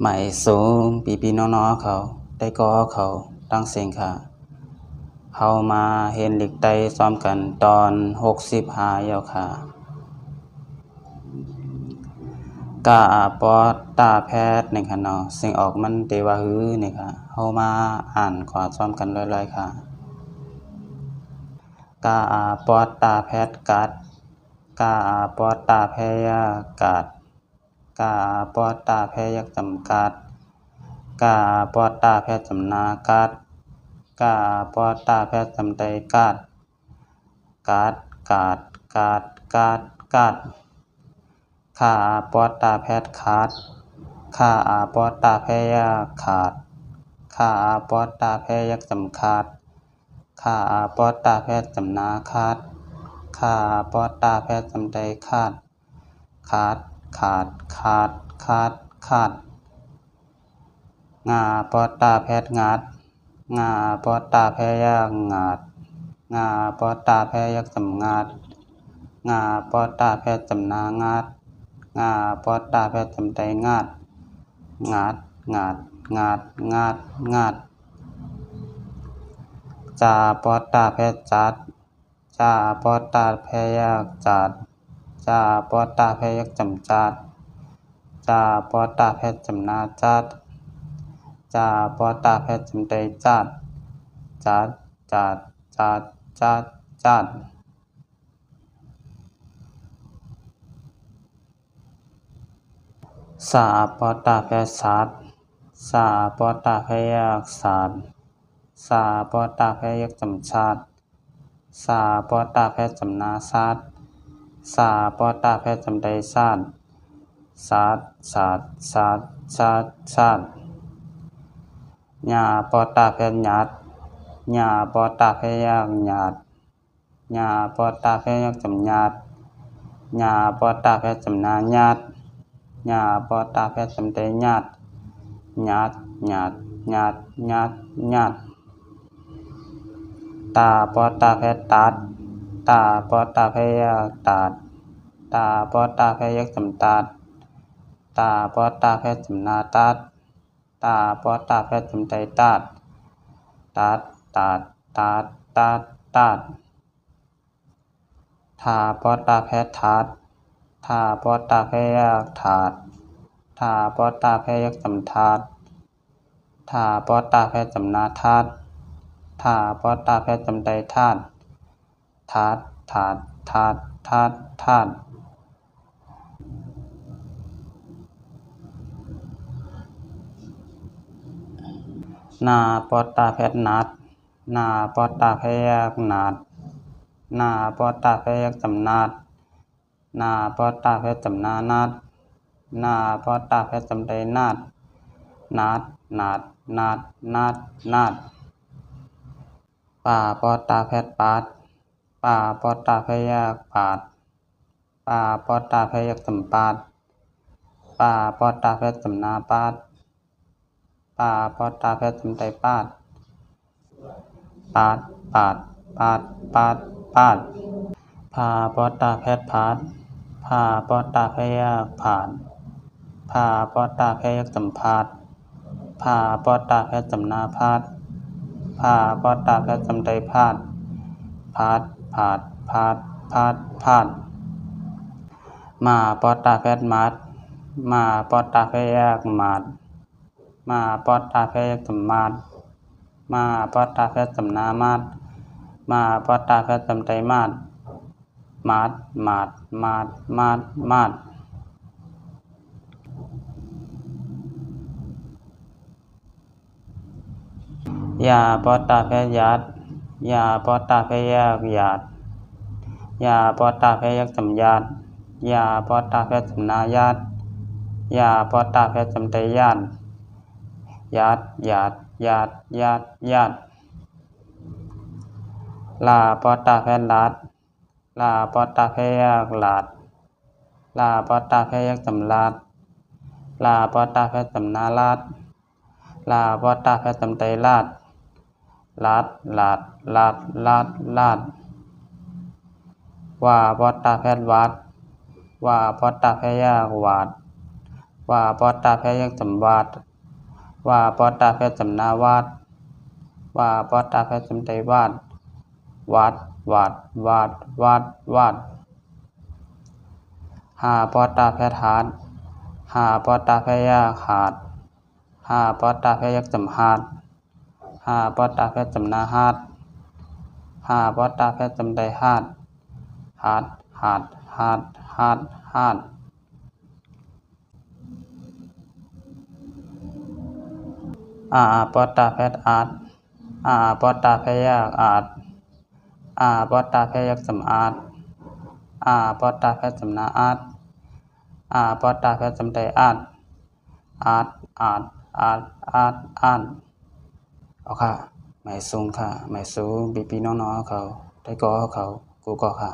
ไหมสูงปีปีน้องๆเขา ได้ก่อเขาตั้งเสียงค่ะเฮามาเห็นเหล็กไตซ้อมกันตอน65แล้วค่ะกาปอตาแพทย์นี่ค่ะเนาะสิ่งออกมันเตวาฮือนี่ค่ะเฮามาอ่านขอซ้อมกันลอยๆค่ะกาปอตาแพทย์กัดกาปอตาแพยากัด กาปอตาแพยักจำกัดกาปอตาแพทย์จำนากัดกาปอตาแพทย์จำใจกัดกัดกัดกัดกัดกัดขาปอตาแพทย์ขาดขาปอตาแพยาขาดขาปอตาแพยักจำขาดขาปอตาแพทย์จำนาขาดขาปอตาแพทย์จำใจขาดขาด ขาด ขาด ขาด ขาด งาปอตาแพทงัดงาปอตาแพยากงาด งาปอตาแพยักจำงาด งาปอตาแพทย์จำนางาด งาปอตาแพทย์จำใจงาด งาด งาด งาด งาด งาด จาปอตาแพทย์จัด จาปอตาแพยากจัด จาปอตาแพยักจำจัดจาปอตาแพทย์จำนาจัดจาปอตาแพทย์จำใจจัดจัดจัดจัดจัดจัดสาปอตาแพทย์สัตว์สาปอตาแพยักสัตว์สาปอตาแพยักจำชัดสาปอตาแพทย์จำนาสัตว์ สาปอตาแพทย์จำใจสัตว์สัตว์สัตว์สัตว์สัตว์สัตว์ญาปอตาแพทย์หยัดญาปอตาแพทยักหยัดญาปอตาแพทยักจำหยัดญาปอตาแพทย์จำนาหยัดญาปอตาแพทย์จำใจญาติญาติญาติญาติญาติญาติตาปอตาแพทย์ตัด ตาปอตาแพยักตัดตาปอตาแพยักจำตัดตาปอตาแพทย์จำนาตัดตาปอตาแพทย์จำใจตัดตัดตัดตัดตัดตัดทาปอตาแพทย์ทัดทาปอตาแพยักถาดทาปอตาแพยักจำถาดทาปอตาแพทย์จำนาธาตุทาปอตาแพทย์จำใจธาตุ ธาตุธาตุธาตุธาตุธาตุนาปอตาแพทย์นัดนาปอตาแพยักนาดนาปอตาแพยักจำนาดนาปอตาแพทย์จำนานาดนาปอตาแพทย์จำใจนาดนาดนาดนาดนาดนาดป่าปอตาแพทย์ปาด ป่าปอตาแพยักปาดป่าปอตาแพยักจำปาดป่าปอตาแพทย์จำนาปาดป่าปอตาแพทย์จำใจปาดปาดปาดปาดปาดปาดพาปอตาแพทย์พาดพาปอตาแพยักผ่านพาปอตาแพยักจำพาดพาปอตาแพทย์จำนาพาดพาปอตาแพทย์จำใจพาดพาด พาดพาดพาดพาดมาปอตาแพทย์มัดมาปอตาแพยักมัดมาปอตาแพยักจำมาดมาปอตาแพทย์จำนามาดมาปอตาแพทย์จำใจมาดมาดมาดมาดมาดมาดยาปอตาแพทย์ยัดยาปอตาแพทย์ยักยาด ยาปอตาแพทย์ยักจำยาดยาปอตาแพทย์จำนายาดยาปอตาแพทย์จำใจยาดยาดยาดยาดยาดยาดลาปอตาแพทย์ลาดลาปอตาแพทย์ยักลาดลาปอตาแพทย์ยักจำลาดลาปอตาแพทย์จำนาลาดลาปอตาแพทย์จำใจลาดลาดลาดลาดลาดลาด ว่าปอตาแพทย์วัดว่าปอตาแพทย์ยักวาดว่าปอตาแพยักจำวาดว่าปอตาแพจำนาวาดว่าปอตาแพจำไดวาดวาดวาดวาดวาดวาดหาปอตาแพทาดหาปอตาแพยาขาดหาปอตาแพยักจำหาดหาปอตาแพจำนาหาดหาปอตาแพจำไดหาด หาดหาดหาดหาดหาดอาปอตาแพทอาดอาปอตาแพยากอาดอาปอตาแพยักจำอาดอาปอตาแพจำนาอาดอาปอตาแพจำไดอาดอาดอาดอาดอาดอาดเอาค่ะหมายสูงค่ะหมายสูงปีปีน้องๆเขาได้ก็เขากูก็ค่ะ